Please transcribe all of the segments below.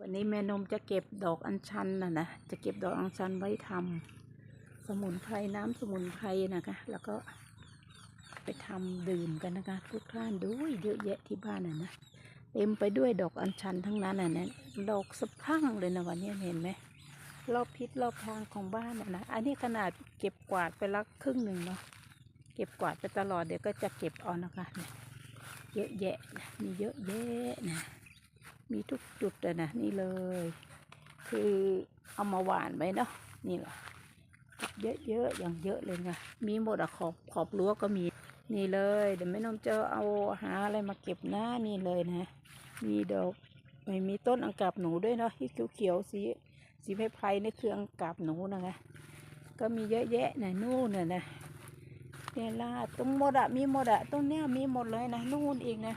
วันนี้แม่นมจะเก็บดอกอัญชันนะนะ จะเก็บดอกอัญชันไว้ทำสมุนไพรน้ำสมุนไพรนะคะ แล้วก็ไปทำดื่มกันนะคะทุกท่านดูเยอะแยะที่บ้านน่ะนะเต็มไปด้วยดอกอัญชันทั้งนั้นน่ะนะดอกสะพั่งเลยนะวันนี้เห็นไหมรอบทิศรอบทางของบ้านน่ะนะอันนี้ขนาดเก็บกวาดไปละครึ่งหนึ่งเนาะเก็บกวาดไปตลอดเดี๋ยวก็จะเก็บเอานะคะเนี่ยเยอะแยะนะมีเยอะแยะนะ มีทุกจุดเลยนะนี่เลย คือเอามาหวานไว้เนาะนี่แหละเยอะๆอย่างเยอะเลยนะมีหมดอะขอบขอบรั้วก็มีนี่เลย เดี๋ยวแม่นมจะเอาหาอะไรมาเก็บหน้านี่เลยนะ มีดอกไม่มีต้นอังกาบหนูด้วยเนาะที่เขียวๆสีสีไพรไพรนี่คืออังกาบหนูนะคะก็มีเยอะแยะนะนู่นน่ะนะเนี่ยล่ะตรงหมดอะมีหมดอะตรงเนี้ยมีหมดเลยนะนู่นอีกนะ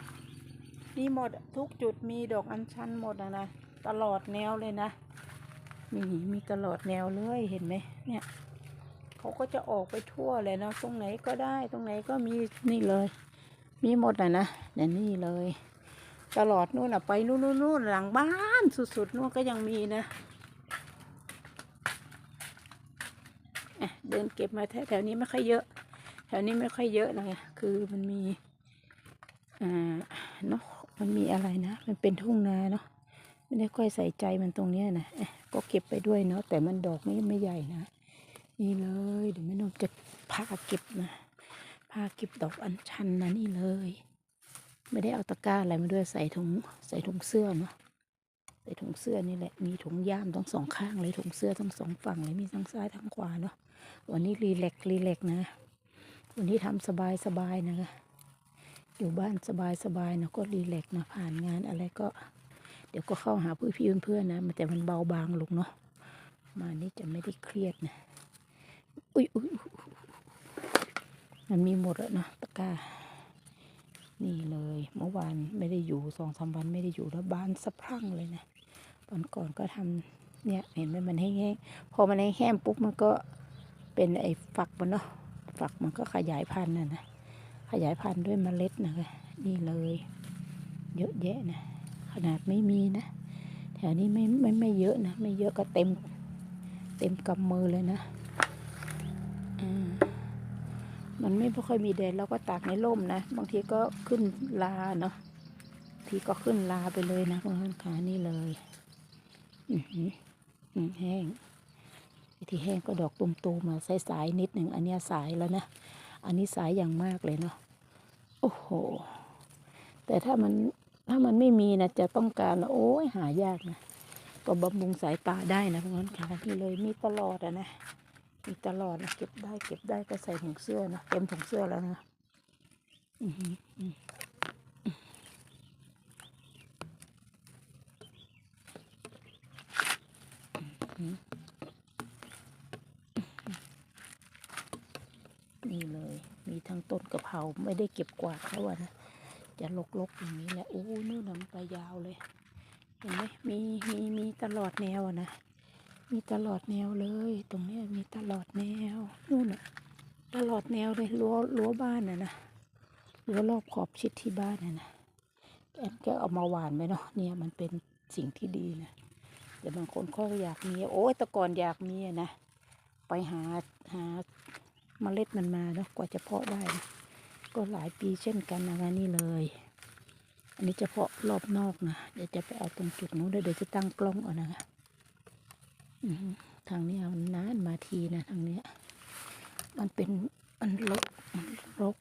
มีหมดทุกจุดมีดอกอัญชันหมดนะนะตลอดแนวเลยนะมีมีตลอดแนวเลยเห็นไหมเนี่ยเขาก็จะออกไปทั่วเลยเนาะตรงไหนก็ได้ตรงไหนก็มีนี่เลย มีหมดนะนะเนี่ยนี่เลย ตลอดนู่นอะไปนู่นนู่นหลังบ้านสุดๆนู่นก็ยังมีนะเดินเก็บมาแถวแถวนี้ไม่ค่อยเยอะ แถวนี้ไม่ค่อยเยอะนะคือมันมีอ่าเนาะ มันมีอะไรนะ มันเป็นทุ่งนาเนาะไม่ได้ค่อยใส่ใจมันตรงเนี้ยนะเอ๊ะก็เก็บไปด้วยเนาะแต่มันดอกนี้ไม่ใหญ่นะนี่เลยเดี๋ยวแม่นมจะพาเก็บนะพาเก็บดอกอัญชันนะนี่เลย ไม่ได้เอาตะกร้าอะไรมาด้วยใส่ถุงใส่ถุงเสื้อเนาะใส่ถุงเสื้อนี่แหละมีถุงย่ามทั้งสองข้างเลยถุงเสื้อทั้งสองฝั่งเลยมีทั้งซ้ายทั้งขวาเนาะวันนี้รีแลกซ์รีแลกซ์นะ วันนี้ทำสบายสบายๆนะคะ อยู่บ้านสบายๆนะก็รีแลกซ์นะผ่านงานอะไรก็ เดี๋ยวก็เข้าหาเพื่อนพี่เพื่อนๆนะมันแต่มันเบาบางลงเนาะมานี่จะไม่ได้เครียดนะอุ้ยอุ้ยมันมีหมดแล้วนะตะกร้านี่เลยเมื่อวานไม่ได้อยู่สองสามวันไม่ได้อยู่แล้วบ้านสะพรั่งเลยนะวันก่อนก็ทำเนี่ยเห็นไหมมันแห้งๆพอมันแห้งปุ๊บมันก็เป็นไอ้ฝักมันเนาะฝักมันก็ขยายพันธุ์น่ะนะ ขยายพันธุ์ด้วยเมล็ดนะคะนี่เลย เยอะแยะนะ ขนาดไม่มีนะ แถวนี้ไม่ไม่ไม่เยอะนะ ไม่เยอะก็เต็ม เต็มกำมือเลยนะมันไม่ค่อยมีแดดเราก็ตากในร่มนะ บางทีก็ขึ้นลาเนาะทีก็ขึ้นลาไปเลยนะคุณผู้ชมขานี่เลยอืมแห้งที่แห้งก็ดอกตุ่มๆมาสายๆนิดหนึ่งอันเนี้ยสายแล้วนะ อันนี้สายอย่างมากเลยเนาะโอ้โห แต่ถ้ามันถ้ามันไม่มีนะจะต้องการนะโอ้ยหายากนะก็บำรุงสายตาได้นะเพราะงั้นค่ะนี่เลยมีตลอดอะนะมีตลอดนะเก็บได้เก็บได้ก็ใส่ถุงเสื้อนะเต็มถุงเสื้อแล้วนะอือหือ นี่เลย มีทั้ง ต้นกระเพราไม่ได้เก็บกวาดแล้วนะจะลกๆอย่างนี้แหละโอ้นู่นน้ำไปยาวเลย เห็นไหมมีมีมีตลอดแนวอะนะ มีตลอดแนวเลย ตรงนี้มีตลอดแนวนู่นอะตลอดแนวเลยรั้วรั้วบ้านน่ะนะรั้วรอบขอบชิดที่บ้านน่ะนะแอนก็เอามาหวานไปเนาะเนี่ยมันเป็นสิ่งที่ดีนะแต่บางคนเขาก็อยากมีโอ้ยแต่ก่อนอยากมีอะนะไปหาหา เมล็ดมันมาเนาะกว่าจะเพาะได้ ก็หลายปีเช่นกันนะคะนี่เลย อันนี้เฉพาะรอบนอกนะเดี๋ยวจะไปเอาตรงจุดนู้นเดี๋ยวจะตั้งกล้องเอานะคะทางนี้มันนานมาทีนะทางนี้มันเป็นมันรกมันรก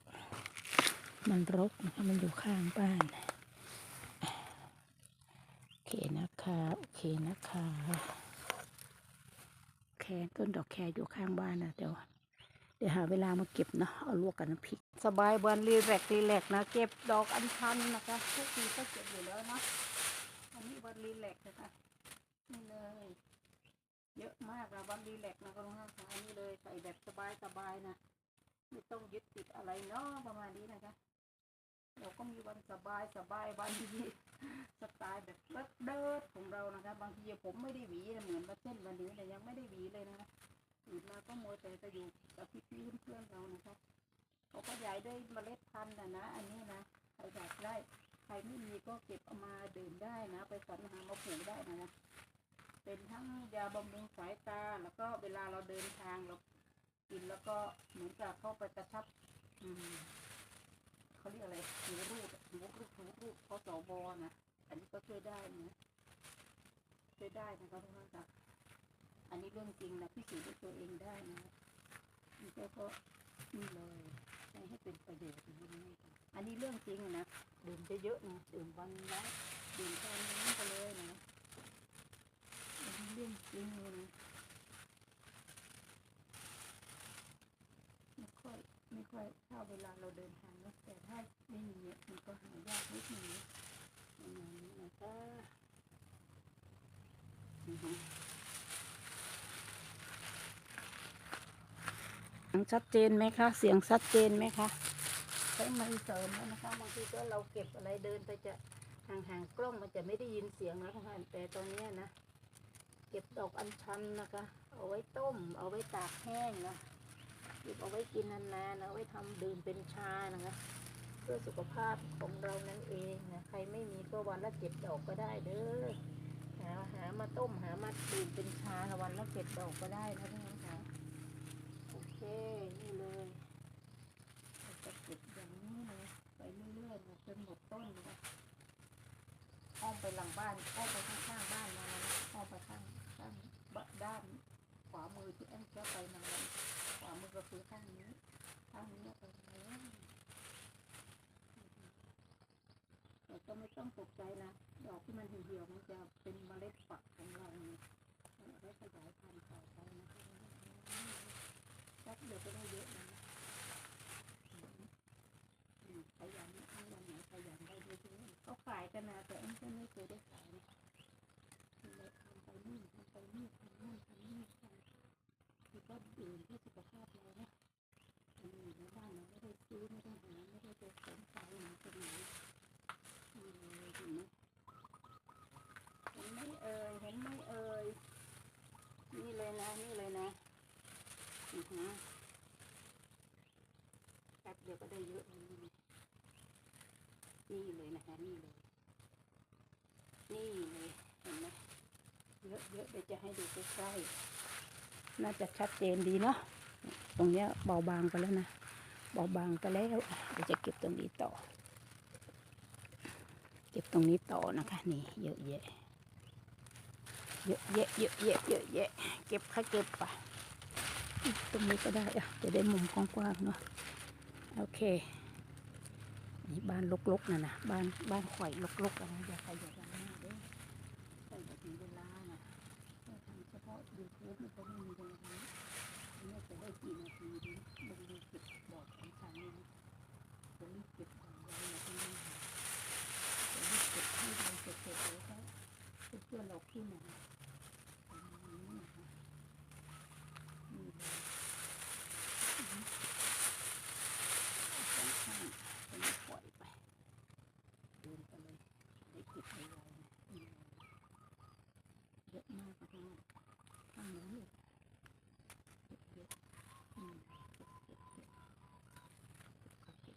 มันรกนะคะมันอยู่ข้างบ้านโอเคนะคะโอเคนะคะแคต้นดอกแคอยู่ข้างบ้านนะเดี๋ยว เดี๋ยวหาเวลามาเก็บเนาะเอาลวกกันน้ำพริก สบายวันรีแลกรีแลกนะ เก็บดอกอัญชันนะคะทุกทีก็เก็บอยู่แล้วนะอันนี้วันรีแลกนะคะนี่เลยเยอะมากนะวันรีแลกนะก็ต้องห้าอันนี้เลยใส่แบบสบายสบายๆนะไม่ต้องยึดติดอะไรเนาะประมาณนี้นะคะเราก็มีวันสบายสบายวันที่สไตล์แบบเลิศเดิดของเรานะคะ บางทีผมไม่ได้หวีนะเหมือนมาเช่นวันนี้แต่ยยังไม่ได้หวีเลยนะคะ ตื่นมาก็มัวแต่จะอยู่กับพี่พี่ๆเพื่อนๆเรานะคะเขาก็ย้ายด้วยเมล็ดพันธุ์นะนะ อันนี้นะเรอยากได้ใครไม่มีก็เก็บเอามาดื่มได้นะ ไปสรรหามาปลูกได้นะเป็นทั้งยาบำรุงสายตา แล้วก็เวลาเราเดินทางเรากินแล้วก็เหมือนกับเข้าไปกระชับ อืมเขาเรียกอะไรหูรูดหูรูดหูรูดพสวนะอันนี้ก็ช่วยได้นะช่วยได้นะครับทุกท่านครับ อันนี้เรื่องจริงนะพี่สูจน์ด้วยตัวเองได้นะนี่ก็ก็นี่เลยใช้ให้เป็นประโยชน์นะนี่ค่ะอันนี้เรื่องจริงนะดื่มเยอะๆนะดื่มวันละดื่มแค่นี้ไปเลยนะอันนี้เรื่องจริงเลยนไม่ค่อยไม่ค่อยถ้าเวลาเราเดินทางนะแต่ถ้าไม่มีเนี่ยมันก็หายากนิดนึงนะอย่างนี้นะคะอือฮึ เสีย งชัดเจนไหมคะ เสียงชัดเจนไหมคะใช้ไม้เสริมแล้วนะคะบางทีก็เราเก็บอะไรเดินไปจะห่างๆกล้องมันจะไม่ได้ยินเสียงแล้วค่ะแต่ตอนนี้นะ เก็บดอกอัญชันนะคะ เอาไว้ต้ม เอาไว้ตากแห้งนะเก็บเอาไว้กินนานๆเอาไว้ทำดื่มเป็นชานะคะเพื่อสุขภาพของเรานั่นเองนะใครไม่มีก็วันละเจ็ดดอกก็ได้เด้อหาหามาต้มหามาดื่มเป็นชาวันละเจ็ดดอกก็ได้นะท่านค่ะ นี่เลยเราจะเก็บอย่างนี้เลยไปเรื่อยๆจนหมดต้นเลยนะอ้อมไปหลังบ้านอ้อมไปข้างๆบ้านมาแล้วนะอ้อมไปข้างข้างบด้านขวามือที่แอนจะไปมาแล้วขวามือก็คือข้างนี้ข้างนี้ไปแล้วแต่ก็ไม่ต้องตกใจนะดอกที่มันเหี่ยวๆมันจะเป็นเมล็ดฝักของเราเนี่ยมันเอาไว้ขยายพันธุ์ต่อไปนะคะ แป๊บเดียวก็ได้เยอะนะขยันเอาวันไหนขยันได้ด้วยที่นี่เขาขายกันนะแต่เอ็มก็ไม่เคยได้ขายนะเลยทำไปนี่ทำไปนี่ทำนู่นทำนี่ไปคือก็ดื่มเพื่อสุขภาพเรานะอืมในบ้านเราไม่ได้ซื้อไม่ได้หาไม่ได้ไปสนใจหาคนไหนอืมเห็นไหมเห็นไหมเอ่ยเห็นไหมเอ่ยนี่เลยนะนี่เลยนะ อือหือแป๊บเดียวก็ได้เยอะเลยนี่เลยนะคะนี่เลย นี่เลยเห็นไหมเยอะเยอะเดี๋ยวจะให้ดูใกล้ๆน่าจะชัดเจนดีเนาะตรงเนี้ยเบาบางไปแล้วนะเบาบางไปแล้วเดี๋ยวจะเก็บตรงนี้ต่อ เก็บตรงนี้ต่อนะคะ นี่เยอะแยะเยอะแยะเยอะแยะเยอะแยะเก็บค่ะเก็บไป ตรงนี้ก็ได้อะจะได้มุมกว้างๆเนาะโอเคนี่บ้านลกๆนะนะบ้านบ้านข่อยลกๆอะไรอย่าใครอย่าดังมากเด้อใส่แบบนี้เวลานะเราทำเฉพาะยูทูบมันก็ไม่มีตรงนี้อันนี้จะได้กี่นาทีดีลงดูเก็บอดของฉันนี่นะจะรีบเก็บของไว้นะที่นี่จะรีบเก็บที่เราเสร็จๆแล้วก็เพื่อนเราขึ้นนะมาณนี้นะคะนี่เลย ข้างข้างๆเป็นปล่อยไปเดินไปเลยได้เก็บไว้ไวนะนี่เยอะมากนะคะข้างนี้เก็บเยอะอืมเก็บเก็บเก็บเก็บก็เก็บ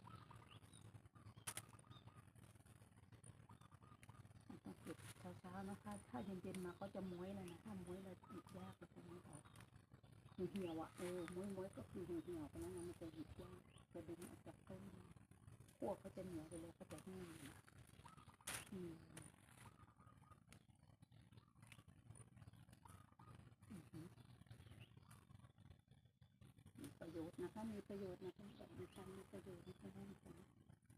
มันต้อง เก็บเช้านะคะ ถ้าเย็นๆมาก็จะม้วยเลยนะถ้าม้วยเราหยิบยากเลยตรงนี้ออกเหี่ยวอะเออม้วยๆก็คือเหี่ยวๆไปแล้วนมันจะหยิบยากจะดึงออกจากต้นพวกเขาจะเหนียวไปเลยก็จะแห้งนะอืมอือหือมีประโยชน์นะคะมีประโยชน์นะคะแบบมีการมีประโยชน์นะคะท่านผู้ชม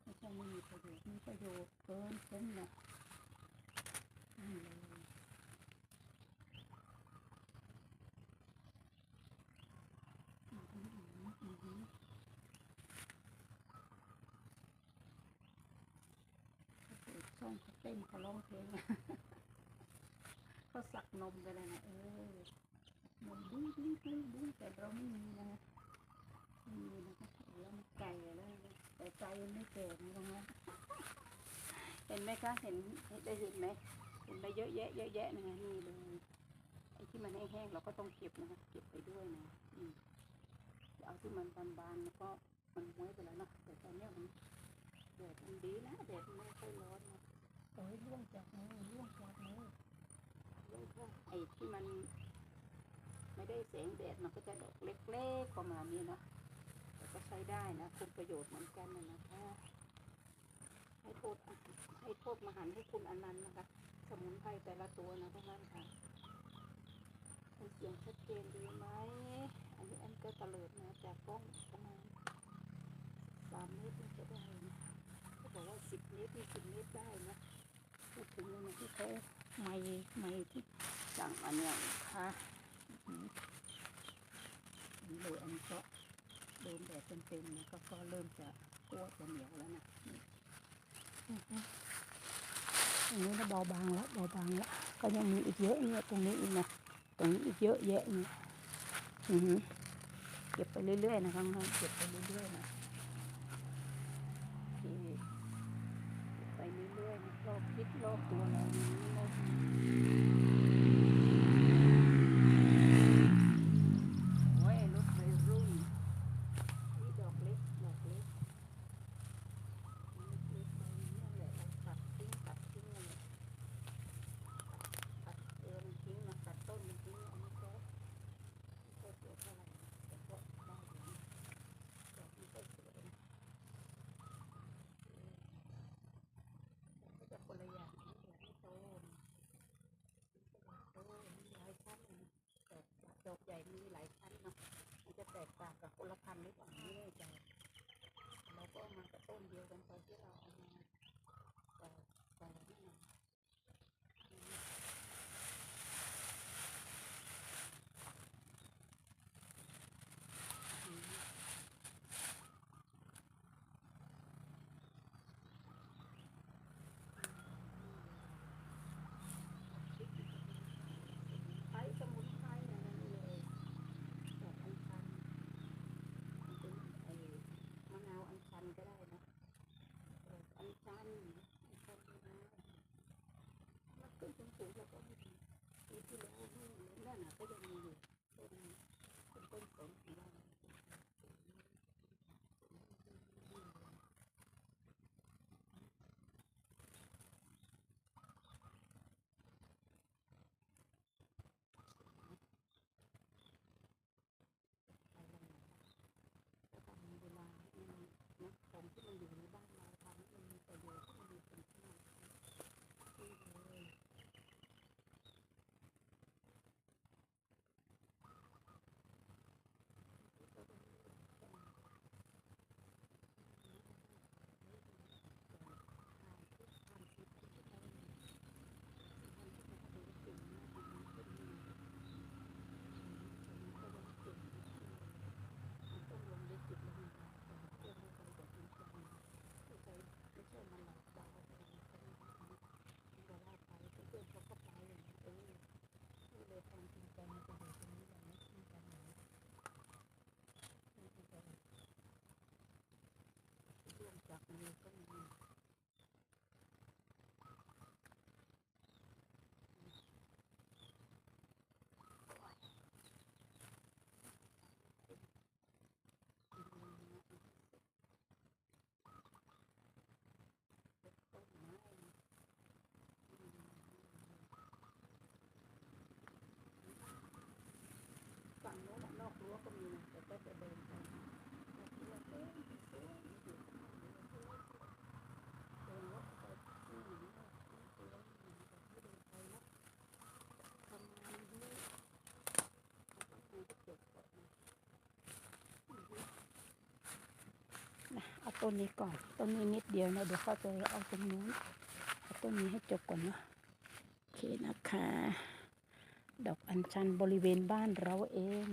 ไม่ใช่ไม่มีประโยชน์มีประโยชน์เกินเส้นนะนี่เลยอือหืออือหือ เปิดช่อง เต้นเขาร้องเพลงเขาสักนมกันเลยนะเออนมบุ้งบุ้งบุ้งบุ้งแต่เราไม่มีนะไม่มีนะคะแล้วมันไก่แล้วแต่ใจมันไม่แก่นะตรงนั้นเห็นไหมคะเห็นได้เห็นไหมเห็นไปเยอะแยะเยอะแยะนะนี่เลยไอ้ที่มันแห้งๆเราก็ต้องเก็บนะคะเก็บไปด้วยนะอืมเอาที่มันบานๆแล้วก็มันม้วยไปแล้วเนาะแต่ตอนนี้มันแดดมันดีนะแดดมันไม่ค่อยร้อน โอ้ยร่วงจากมือร่วงจากมือเรื่องข้างไอ้ที่มัน ไม่ได้แสงแดดมันก็จะดอกเล็กๆประมาณนี้เนาะแต่ก็ใช้ได้นะคุณประโยชน์เหมือนกันนะนะคะให้โทษให้โทษมหันต์ให้คุณอนันต์นะคะ สมุนไพรแต่ละตัวนะพวกนั้นค่ะมันเสียงชัดเจนดีไหมอันนี้อันก็ตะเลิดนะจากกล้องประมาณสามเมตรจะได้นะเขาบอกว่าสิบเมตรยี่สิบเมตรได้นะ พูดถึงเลยนะที่เขาไม่ไม่ที่สั่งอันเนี้ยค่ะอื้อหือเลยอันนี้ก็โดนแดดเต็มๆนะก็ก็เริ่มจะกลัวจะเหนียวแล้วนะอันนี้ก็เบาบางแล้วเบาบางแล้วก็ยังมีอีกเยอะเนี่ยตรงนี้อีกนะตรงนี้อีกเยอะแยะเนี่ยอือหือเก็บไปเรื่อยๆนะข้างล่างเก็บไปเรื่อยๆนะ ที่ไปเรื่อย ๆนะรอบทิศรอบตัวเรานี้รอบโอ้ยรถวัยรุ่นนี่ดอกเล็กดอกเล็กเล็กๆไปนั่นแหละเราตัดทิ้งตัดทิ้งนั่นแหละตัดเออมันทิ้งนะตัดต้นมันทิ้งอันนี้ก็ไม่ค่อยสวยเท่าไหร่แต่ก็ได้อยู่นะดอกนี้ก็สวยนะ ก็จะคนละอย่างนะอย่างที่โตนะโตมีหลายชั้นนะดอกดอกใหญ่มีหลายชั้นเนาะมันจะแตกต่างกับคนละพันธุ์หรือเปล่าไม่แน่ใจเราก็เอามากับต้นเดียวกันตอนที่เราเอามาต่อต่อนี่นะอืม ใช้สมุนไพรอะไรนี่เลยดอกอัญชันมันเป็นไอ้มะนาวอัญชันก็ได้นะดอกอัญชันอัญชันมะนาวมัน ขึ้นสูงๆแล้วก็ไม่ดีปีที่แล้วนี่นั่นน่ะก็ยังมีอยู่ต้นเป็นต้นสนของเราไปแล้วนะก็ทำเวลาให้มันนะของที่มันอยู่ในบ้านเราทำให้มันมีประโยชน์ให้มันมีคุณค่าที่เลย จากมือก็มี ต้นไม้ฝั่งโน้นน่ะนอกรั้วก็มีนะแต่ก็จะเดินไปนอกรั้วเต็มสวยอยู่ข้างหลังรั้วสวยเดินรถไปที่หนึ่งนอกรั้วสวยหนึ่งแต่ที่เดินไปนะทำงานเยอะแล้วก็คุยกับเด็กก่อนนะอือฮึ นะเอา ต้นนี้ก่อน ต้นนี้นิดเดียวนะเดี๋ยวเขาจะเอาตรงนู้นเอาต้นนี้ให้จบก่อนเนาะโอเคนะคะ ดอกอัญชันบริเวณบ้านเราเอง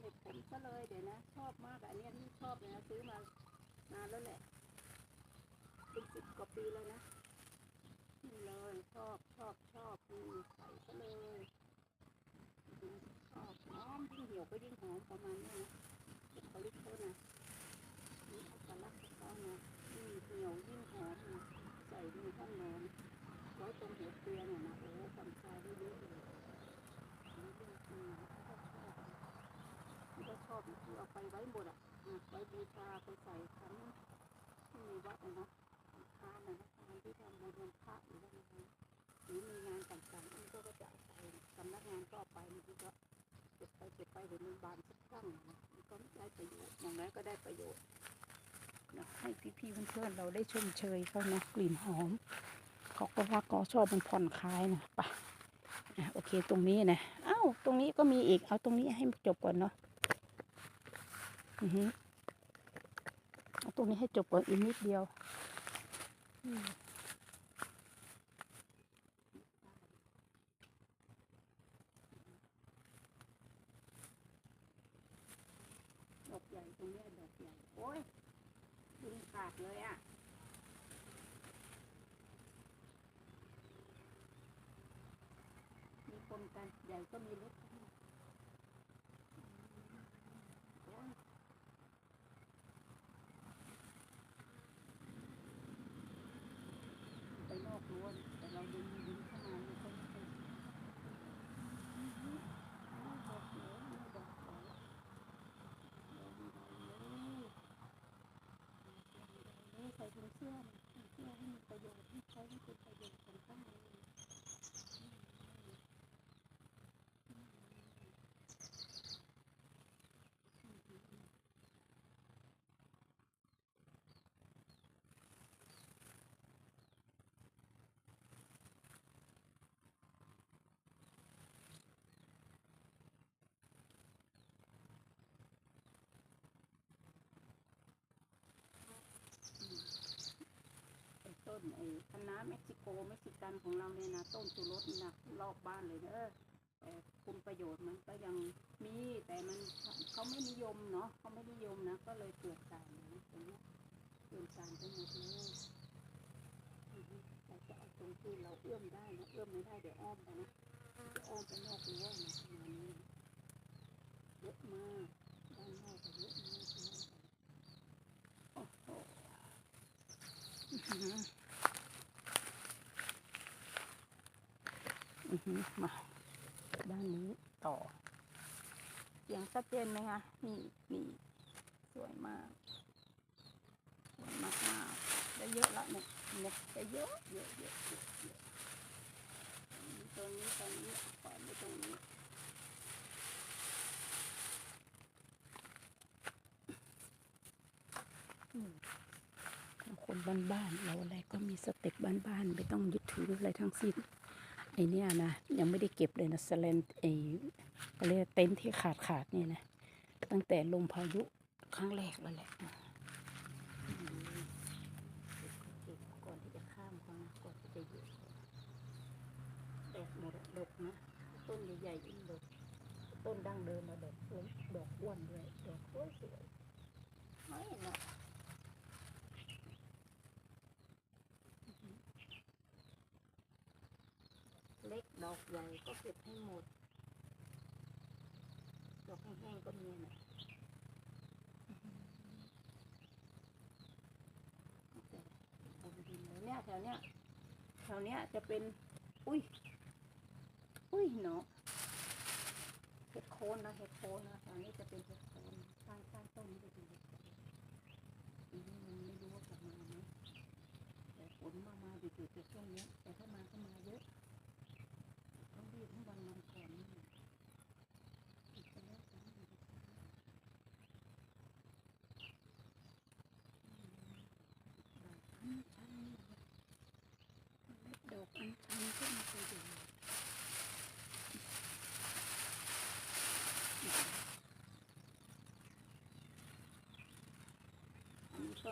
เด็กผมก็เลยเดี๋ยวนะ ชอบมากอันนี้ที่ชอบเลยนะซื้อมานานแล้วแหละเป็นสิบกว่าปีแล้วนะนี่เลยชอบชอบชอบนี่ใส่ก็เลยอืมชอบหอมยิ่งเหี่ยวก็ยิ่งหอมประมาณนี้นะเด็กเขาลิโคนนะนี่อัตลักษณ์ของเขานะยิ่งเหี่ยวยิ่งหอมนะใส่ในห้องนอนไว้ตรงหัวเตียงอะนะโอ้ผ่อนคลายได้เยอะเลยนี่เรื่องจริงนะเขาก็ชอบนะ ที่ก็ช อบคือเอาไปไว้หมดอะไว้บูชาไปใส่ขันที่ในวัดนะนะทานนะนะทานที่ทำบุญวันพระหรือว่าอะไรหรือมีงานต่างๆนี่ก็ก็จะเอาไปสำนักงานก็เอาไปนี่ก็เก็บไปเก็บไปเห็นมันบานสักครั้งนะมันก็ได้ประโยชน์อย่างน้อยก็ได้ประโยชน์นะให้พี่ๆเพื่อนๆเราได้ชมเชยเขานะกลิ่นหอมเขาก็ว่าก็ชอบมันผ่อนคลายนะป่ะโอเคตรงนี้นะเอ้าตรงนี้ก็มีอีกเอาตรงนี้ให้จบก่อนเนาะ เอาตรงนี้ให้จบก่อนอีกนิดเดียวอืมดอกใหญ่ตรงนี้ยดอกใหญ่ โอ้ยดึงขาดเลยอะมีคนกันใหญ่ก็มีเล็กโอ้ย ไปนอกรั้วเนี่ยแต่เราดึงดึงเข้ามามันก็ไม่เป็นดอกเหลืองดอกสวยดอกใหญ่เลยเลย ใส่ถุงเสื้อถุงเสื้อให้มีประโยชน์ให้ใช้ให้เป็นประโยชน์ของข้างใน นไอ้คณะเม็กซิโกเม็กซิกันของเราเนี่ยนะต้นชูรสนี่นะรอบบ้านเลยเด้อแต่คุณประโยชน์มันก็ยังมีแต่มันเขาไม่นิยมเนาะเขาไม่นิยมนะ ก็เลยเกิดสารนะตรงเนี้ยเกิดสารไปหมดเลยอือฮึแต่จะเอาตรงที่เราเอื้อมได้นะเอื้อมไม่ได้เดี๋ยวอ้อมไปนะจะอ้อมไปนอกรั้วนะประมาณนี้เยอะมากด้านนอกก็เยอะมากเลยโอ้โห อือหืออือหือ มาด้านนี้ต่อเสียงชัดเจนไหมคะนี่นี่สวยมากสวยมากมากได้เยอะละเนี่ยเนี่ยได้เยอะเยอะเยอะเยอะเยอะตรงนี้ตรงนี้ปล่อยไว้ตรงนี้คนบ้านๆเราอะไรก็มีสเต็ปบ้านๆไม่ต้องยึดถืออะไรทั้งสิ้น เนี้ยนะยังไม่ได้เก็บเลยนะสแลนไอก็เรียกเต็นท์ที่ขาดขาดนี่นะตั้งแต่ลมพายุครั้งแรกแล้วแหละก่อนที่จะข้ามเขานะก่อนที่จะหยุดแดดหมดดกนะต้นใหญ่ๆยิ่งดกต้นดั้งเดิมมาดอกดอกอ้วนด้วยดอกสวยสวยๆไม่เนาะ เล็ก ดอกใหญ่ก็เก็บให้หมด ดอกแห้งๆก็มีนะเนี่ยแถวเนี้ยแถวเนี้ยจะเป็น อุ้ย อุ้ยเนาะเห็ดโคนนะเห็ดโคนนะแถวนี้จะเป็นเห็ดโคนข้างข้ต้นนี้จะเป็นเห็ดโคนทีนี้มันไม่รู้ว่าจะมาไหมแต่ฝนมามาอยู่ๆแต่ช่วงนี้แต่ถ้ามาก็มาเยอะ ต้องรีบให้วันวันก่อนนี่ปิดไปแล้วจ้ะ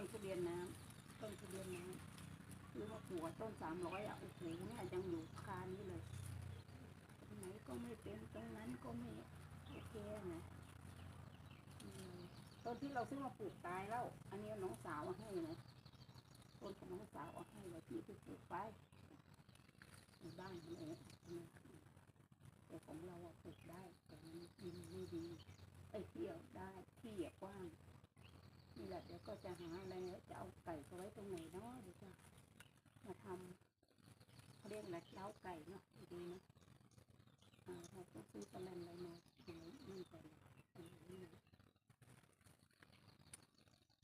ต้นทุเรียนน้ำต้นทุเรียนน้ำคือว่าหัวต้นสามร้อยอะโอ้โหเนี่ยยังอยู่คานี้เลยตรงไหนก็ไม่เป็นตรงนั้นก็ไม่โอเคนะต้นที่เราซื้อมาปลูกตายแล้ว อันนี้น้องสาวเอาให้นะต้นของน้องสาวเอาให้เลยพี่ไปปลูกไปในบ้านเขาเลยแต่ของเราปลูกได้แต่มันดินไม่ดีไอ้เที่ยวได้ที่อะกว้าง นี่ แหละเดี๋ยวก็จะหาอะไรแล้วจะเอาไก่ไปไว้ตรงไหนเนาะเดี๋ยวจะมาทำเขาเรียกอะไรเล้าไก่เนาะดีนะอ่าเราต้องซื้อตะแลนอะไรมาตรงนี้มั่นเลยตรงนี้นะ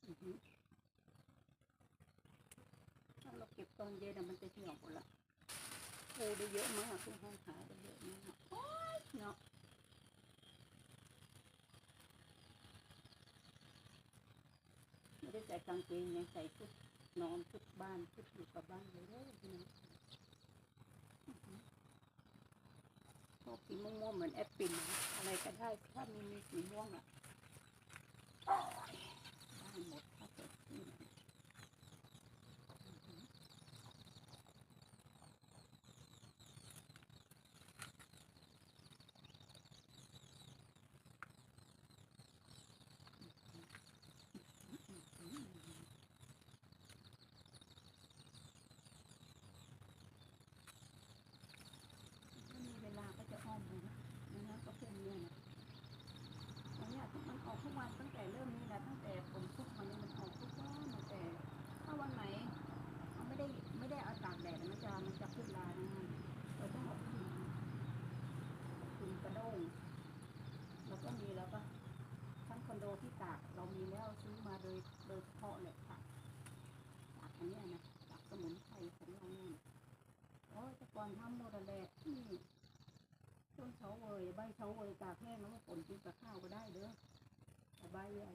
อือฮึถ้าเราเก็บตอนเย็นอะมันจะเหี่ยวหมดละปูได้เยอะมากทุกห้องหาได้เยอะมากโอ๊ยเนาะ ได้ใส่กางเกงยังใส่ชุดนอนชุดบ้านชุดอยู่กับบ้านเลยเด้อพี่น้องอื้อหือพวกสีม่วงๆเหมือนแอปเปิลอะไรก็ได้ถ้ามีมีสีม่วงอะโอ๊ยได้หมดถ้าเกิดที่ไหนอื้อหือถ้ามีเวลาก็จะอ้อมไปนะไม่งั้นก็เป็นเนี่ยนะอันเนี้ยมันออกทุกวันตั้งแต่เริ่มนี้แหละตั้งแต่ฝนทุกวันนี้มันออกทุกวันตั้งแต่ ถ้าวันไหนเขาไม่ได้ไม่ได้เอาตากแดดมันจะมันจะขึ้นลานะเราต้องเอาขึ้นขึ้นกระด้งแล้วก็มีแล้วก็ทั้งคอนโดที่ตากเรามีแล้วซื้อมาโดยโดยเฉพาะเลยตากตากอันเนี้ยนะตากสมุนไพรของเราเนี่ยโอ้ยแต่ก่อนทำหมดอะแหละนี่ต้นเฉาเวยใบเฉาเวยตากแห้งแล้วก็ผลกินกับข้าวก็ได้เด้อแต่ใบใหญ่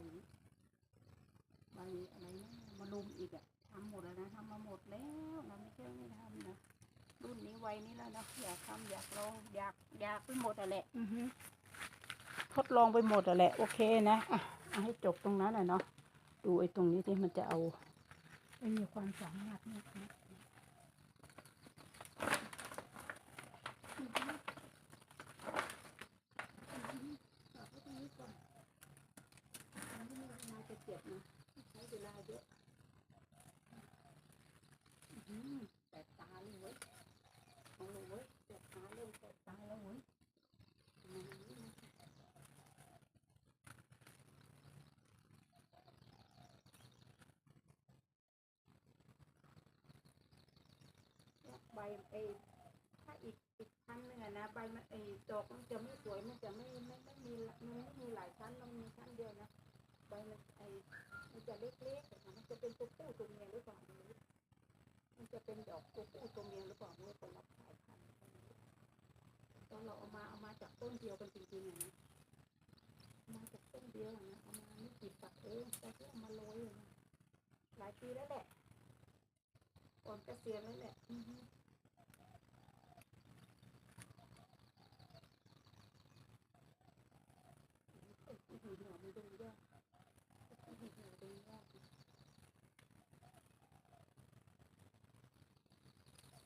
ใบอะไรนะมาลุมอีกอะทำหมดแล้วนะทำมาหมดแล้วนะไม่ใช่ไม่ทำนะรุ่นนี้วัยนี้แล้วนะอยากทำอยากลองอยากอยากไปหมดอะแหละอือฮึทดลองไปหมดอะแหละ โอเคนะอะเอาให้จบตรงนั้นอะเนาะดูไอ้ตรงนี้ที่มันจะเอาไม่มีความสามารถมากนะ อือฮึอือฮึฝากไว้ตรงนี้ก่อนอันนี้เวลาจะเจ็บนะใช้เวลาเยอะอือฮึแสบตาเลยเว้ยเอาเลยเว้ยแสบตาเริ่มแสบตาแล้วเว้ยอือฮึ ใบเอถ้าอีกอีกชั้นหนึ่งอะนะใบมันเอดอกมันจะไม่สวยมันจะไม่ไม่ไม่มีมันไม่มีหลายชั้นมันมีชั้นเดียวนะใบมันไอมันจะเล็กๆอะคะมันจะเป็นตัวผู้ตัวเมียหรือเปล่ามันจะเป็นดอกตัวผู้ตัวเมียหรือเปล่าไม่รู้คนละสายพันธุ์ตอนเราเอามาเอามาจากต้นเดียวกันจริงๆนะมาจากต้นเดียวนะเอามาไม่กี่ฝักเองแต่ที่เอามาโรยอะนะหลายปีแล้วแหละก่อนเกษียณแล้วแหละอือฮึอื้อหือหัวมันดูยากอื้อหือหัวดูยาก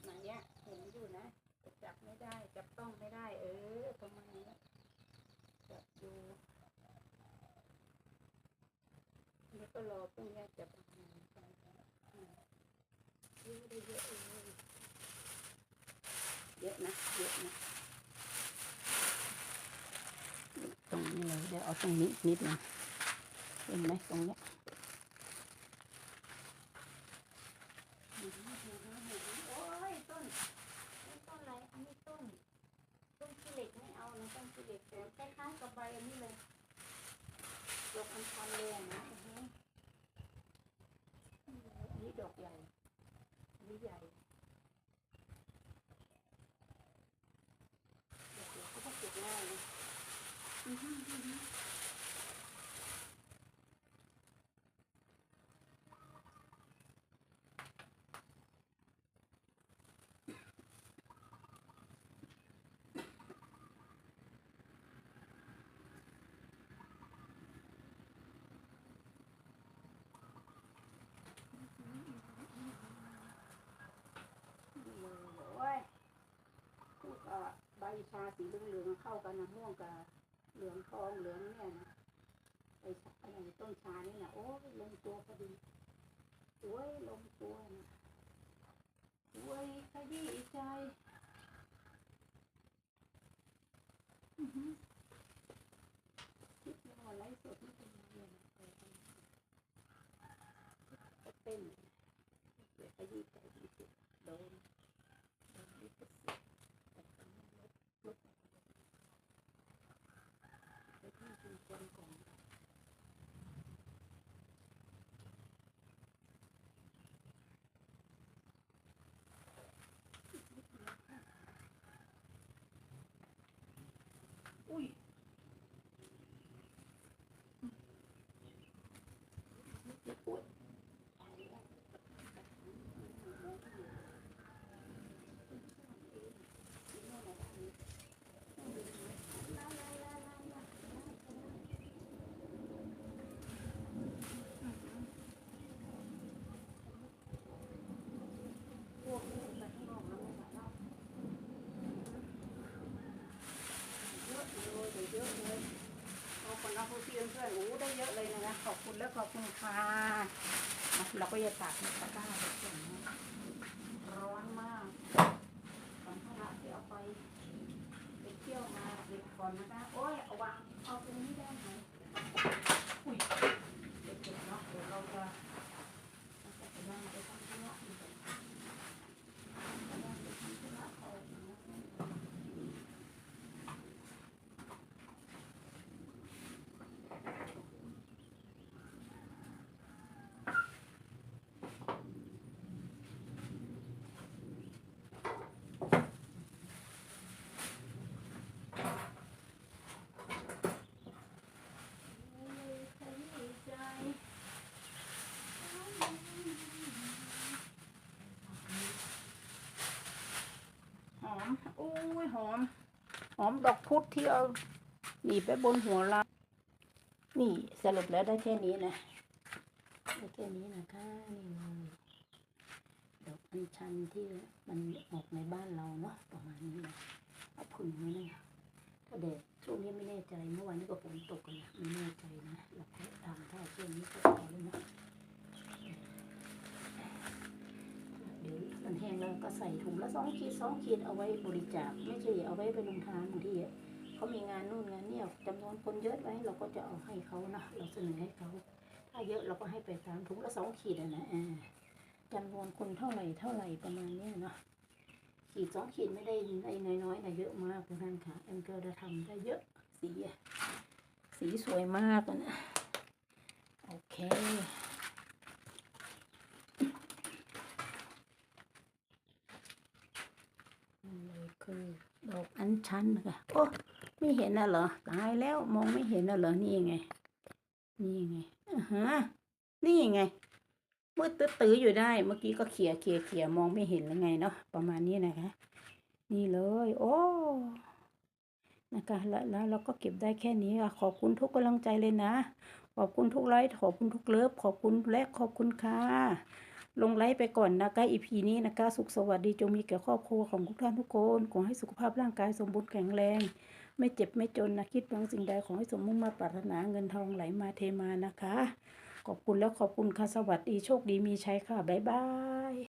ไหนอะเห็นอยู่นะแต่จับไม่ได้ จับต้องไม่ได้ เออประมาณนี้จับอยู่แล้ว ก็รอพรุ่งนี้จะประมาณไปอืมเยอะได้เยอะเลยเยอะนะเยอะนะตรงนี้เลยเดี๋ยวเอาตรงนี้นิดนึงเห็นไหมตรงเนี้ย หืมหืมหืมหืมโอ้ยต้นนี่ต้นอะไรอันนี้ต้น ต้นขี้เหล็กไม่เอานะต้นขี้เหล็กแต่คล้ายๆกับใบอันนี้เลยดอกอัญชันเลยอะนะอือฮึอันนี้ดอกใหญ่อันนี้ใหญ่ดอกใหญ่ก็ต้องเก็บง่ายเลยอือฮึอือฮึ สีเหลืองเหลืองเข้ากันนะม่วงกับเหลืองทองเหลืองเนี่ยนะไอ้อะไรต้นชานี่นะโอ้ลงตัวพอดีสวยลงตัวนะสวยขยี้ใจคิดยังไงสดไม่เป็นไรนะเต้นขยี้ใจที่สุดโดนโดนลิขสิทธิ์แต่ตอนนี้ลบลบไปที่ชุมชนก่อน อุ้ยอุ๊ยพวกนี้ไปข้างนอกแล้วไม่ไหวแล้ว เยอะเลยเดี๋ยวเยอะเลยเอาคนละผู้เพื่อนเพื่อนโอ้ได้เยอะเลยนะ ขอบคุณค่ะเราก็จะตากตะกร้าไปก่อนนะร้อนมากสัมภาระที่เอาไปไปเที่ยวมาเด็กก่อนนะคะโอ้ยเอาวางเอาตรงนี้ได้ไหมอุ้ยเด็กๆเนาะเดี๋ยวเราจะเราจะไปนั่งไปทำธุระอีกไปนั่งไปทำธุระเอาอีกนะคะ หอมโอ้ย หอม หอมดอกพุธที่เอาหนีไปบนหัวเรา นี่สรุปแล้วได้แค่นี้นะได้แค่นี้นะคะนี่เลยดอกอัญชันที่มันออกในบ้านเราเนาะประมาณนี้นะเอาผึ่งไว้เลยถ้าแดดช่วงนี้ไม่แน่ใจเมื่อวานนี้ก็ฝนตกกันนะไม่แน่ใจนะเราก็ทำถ้าช่วงนี้ก็เอาเลยนะเดี๋ยว มันแห้งแล้วก็ใส่ถุงละสองขีดสองขีดเอาไว้บริจาคไม่ใช่เอาไว้ไปลงทานบางทีเขามีงานนู่นงานนี่จำนวนคนเยอะไว้เราก็จะเอาให้เขานะเราเสนอให้เขาถ้าเยอะเราก็ให้ไปตามถุงละสองขีดนะอ่าจำนวนคนเท่าไหร่เท่าไหร่ประมาณเนี้เนาะขีดสองขีดไม่ได้ได้น้อยๆนะเยอะมากทุกท่านค่ะเอ็มก็จะทำได้เยอะสีสีสวยมากนะโอเคนี่เลย คือ ดอกอัญชันนะคะโอ้ไม่เห็นน่ะเหรอตายแล้วมองไม่เห็นน่ะเหรอนี่ไง นี่ไงอ่าฮะนี่ไงมืดตื้อๆอยู่ได้ เมื่อกี้ก็เขี่ยเขี่ยเขี่ยมองไม่เห็นแล้วไงเนาะประมาณนี้นะคะ นี่เลย โอ้นะคะแล้วแล้วเราก็เก็บได้แค่นี้ค่ะขอบคุณทุกกำลังใจเลยนะ ขอบคุณทุกไลค์ขอบคุณทุกเลิฟขอบคุณและขอบคุณค่ะ ลงไลฟ์ไปก่อนนะคะอีพีนี้นะคะ สุขสวัสดีจงมีแก่ครอบครัวของทุกท่านทุกคน ขอให้สุขภาพร่างกายสมบูรณ์แข็งแรง ไม่เจ็บไม่จนนะคิดบางสิ่งใดขอให้สมมุ่งมาปรารถนาเงินทองไหลมาเทมานะคะ ขอบคุณแล้วขอบคุณค่ะสวัสดีโชคดีมีชัยค่ะบ๊ายบาย